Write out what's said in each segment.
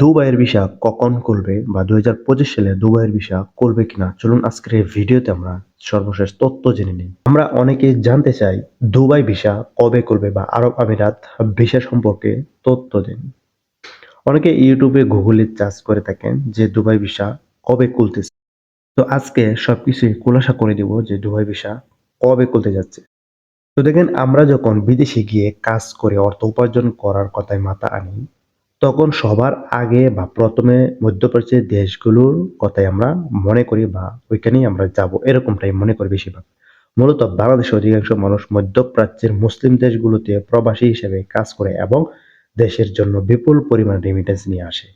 দুবাইয়ের ভিসা কখন করবে বা দুই হাজার পঁচিশ সালে দুবাইয়ের ভিসা করবে কিনা? চলুন আজকের এই ভিডিওতে আমরা সর্বশেষ তথ্য জেনে নিই। আমরা অনেকে জানতে চাই দুবাই ভিসা কবে করবে বা আরব আমিরাত ভিসা সম্পর্কে তথ্য দিন। অনেকে ইউটিউবে, গুগলে চার্জ করে থাকেন যে দুবাই ভিসা কবে খুলতেছে। তো আজকে সবকিছুই খোলাসা করে দিব যে দুবাই ভিসা কবে খুলতে যাচ্ছে। তো দেখেন, আমরা যখন বিদেশে গিয়ে কাজ করে অর্থ উপার্জন করার কথায় মাথা আনি তখন সবার আগে বা প্রথমে মধ্যপ্রাচ্যের দেশগুলোর কথাই আমরা মনে করি বা ওইখানেই আমরা যাব, এরকমটাই মনে করি বেশিরভাগ। মূলত বাংলাদেশের অধিকাংশ মানুষ মধ্যপ্রাচ্যের মুসলিম দেশগুলোতে প্রবাসী হিসেবে কাজ করে এবং দেশের জন্য বিপুল পরিমাণ রেমিটেন্স নিয়ে আসে।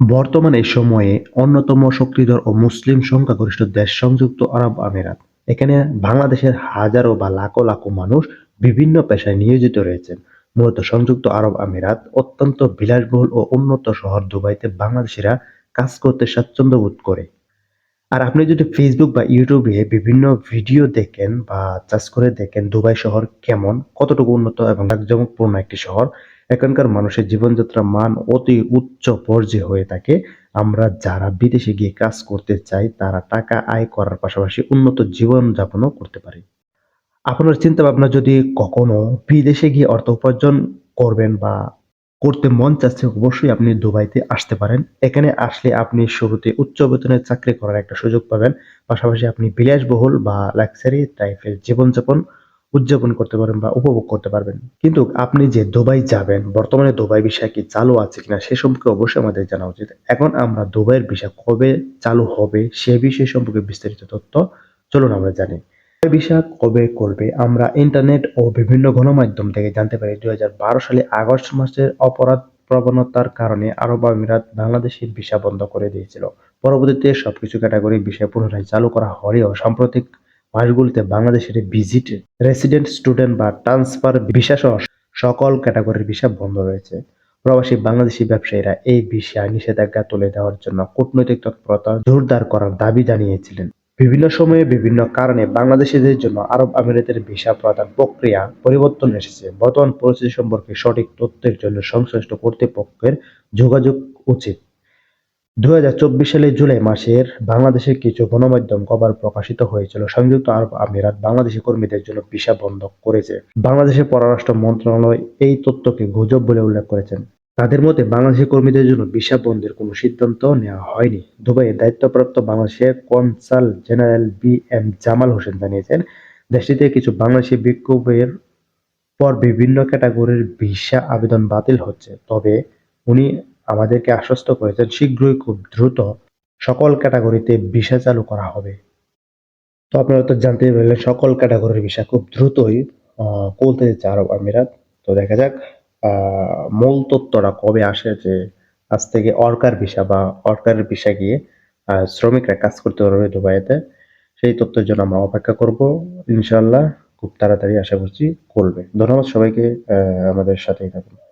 বর্তমানে সময়ে অন্যতম শক্তিধর ও মুসলিম সংখ্যাগরিষ্ঠ দেশ সংযুক্ত আরব আমিরাত। এখানে বাংলাদেশের হাজারো বা লাখো লাখো মানুষ বিভিন্ন পেশায় নিয়োজিত রয়েছেন। মূলত সংযুক্ত আরব আমিরাত, অত্যন্ত বিলাসবহুল ও উন্নত শহর দুবাইতে বাংলাদেশিরা কাজ করতে স্বাচ্ছন্দ্য বোধ করে। আর আপনি যদি ফেসবুক বা ইউটিউবে বিভিন্ন ভিডিও দেখেন বা চাষ করে দেখেন দুবাই শহর কেমন, কতটুকু উন্নত এবং জাঁকজমকপূর্ণ একটি শহর, এখানকার মানুষের জীবনযাত্রার মান অতি উচ্চ পর্যায়ে হয়ে থাকে। আমরা যারা বিদেশে গিয়ে কাজ করতে চাই, তারা টাকা আয় করার পাশাপাশি উন্নত জীবনযাপনও করতে পারে। আপনার চিন্তা ভাবনা যদি কখনো বিদেশে গিয়ে অর্থ উপার্জন করবেন বা করতে মন চাচ্ছে, অবশ্যই আপনি দুবাইতে আসতে পারেন। এখানে আসলে আপনি শুরুতে উচ্চ বেতনের চাকরি করার একটা সুযোগ পাবেন। পাশাপাশি আপনি বিলাসবহুল বা লাক্সারি টাইপের জীবনযাপন উদযাপন করতে পারেন বা উপভোগ করতে পারবেন। কিন্তু আপনি যে দুবাই যাবেন, বর্তমানে দুবাই বিষয় কি চালু আছে কিনা সে সম্পর্কে অবশ্যই আমাদের জানা উচিত। এখন আমরা দুবাইয়ের বিষয় কবে চালু হবে সে বিষয় সম্পর্কে বিস্তারিত তথ্য চলুন আমরা জানি। ভিসা কবে করবে? আমরা ইন্টারনেট ও বিভিন্ন গণমাধ্যম থেকে জানতে পারি দুই হাজার বারো সালে আগস্ট মাসের অপরাধ প্রবণতার কারণে আরব আমিরাত বাংলাদেশের ভিসা বন্ধ করে দিয়েছিল। পরবর্তীতে সবকিছু ক্যাটাগরি ভিসা পুনরায় চালু করা হলেও সাম্প্রতিক মাসগুলিতে বাংলাদেশের ভিজিট রেসিডেন্ট স্টুডেন্ট বা ট্রান্সফার ভিসা সহ সকল ক্যাটাগরির ভিসা বন্ধ রয়েছে। প্রবাসী বাংলাদেশি ব্যবসায়ীরা এই ভিসা নিষেধাজ্ঞা তুলে দেওয়ার জন্য কূটনৈতিক তৎপরতা জোরদার করার দাবি জানিয়েছিলেন। বিভিন্ন সময়ে বিভিন্ন কারণে বাংলাদেশিদের জন্য আরব আমিরাতের ভিসা প্রদান প্রক্রিয়া পরিবর্তন এসেছে। বর্তমান পরিস্থিতি সম্পর্কে সঠিক তথ্যের জন্য সংশ্লিষ্ট কর্তৃপক্ষের যোগাযোগ উচিত। দু সালের জুলাই মাসের বাংলাদেশের কিছু গণমাধ্যম খবর প্রকাশিত হয়েছিল। সংযুক্ত আরব আমিরাত বাংলাদেশি কর্মীদের জন্য ভিসা বন্ধ করেছে। বাংলাদেশের পররাষ্ট্র মন্ত্রণালয় এই তথ্যকে গুজব বলে উল্লেখ করেছেন তাদের মতে বাংলাদেশি কর্মীদের জন্য ভিসা বন্ধের কোনো সিদ্ধান্ত নেওয়া হয়নি। দুবাইয়ে দায়িত্বপ্রাপ্ত বাংলাদেশের consul general B M Jamal Hossain জানিয়েছেন, দেশটিতে কিছু বাংলাদেশি বিক্ষোভের পর বিভিন্ন ক্যাটাগরির ভিসা আবেদন বাতিল হচ্ছে। তবে উনি আমাদেরকে আশ্বস্ত করেছেন, শীঘ্রই খুব দ্রুত সকল ক্যাটাগরিতে ভিসা চালু করা হবে। তো আপনারা তো জানতেই পারলেন, সকল ক্যাটাগরির ভিসা খুব দ্রুতই খুলতে যাচ্ছে আরব আমিরাত। তো দেখা যাক মূল তত্ত্বরা কবে আসে যে আজ থেকে অর্কার ভিসা বা অর্কারের ভিসা গিয়ে শ্রমিকরা কাজ করতে পারবে দুবাইতে, সেই তত্ত্বের জন্য আমরা অপেক্ষা করব। ইনশাল্লাহ খুব তাড়াতাড়ি আশা করছি করবে। ধন্যবাদ সবাইকে আমাদের সাথেই থাকুন।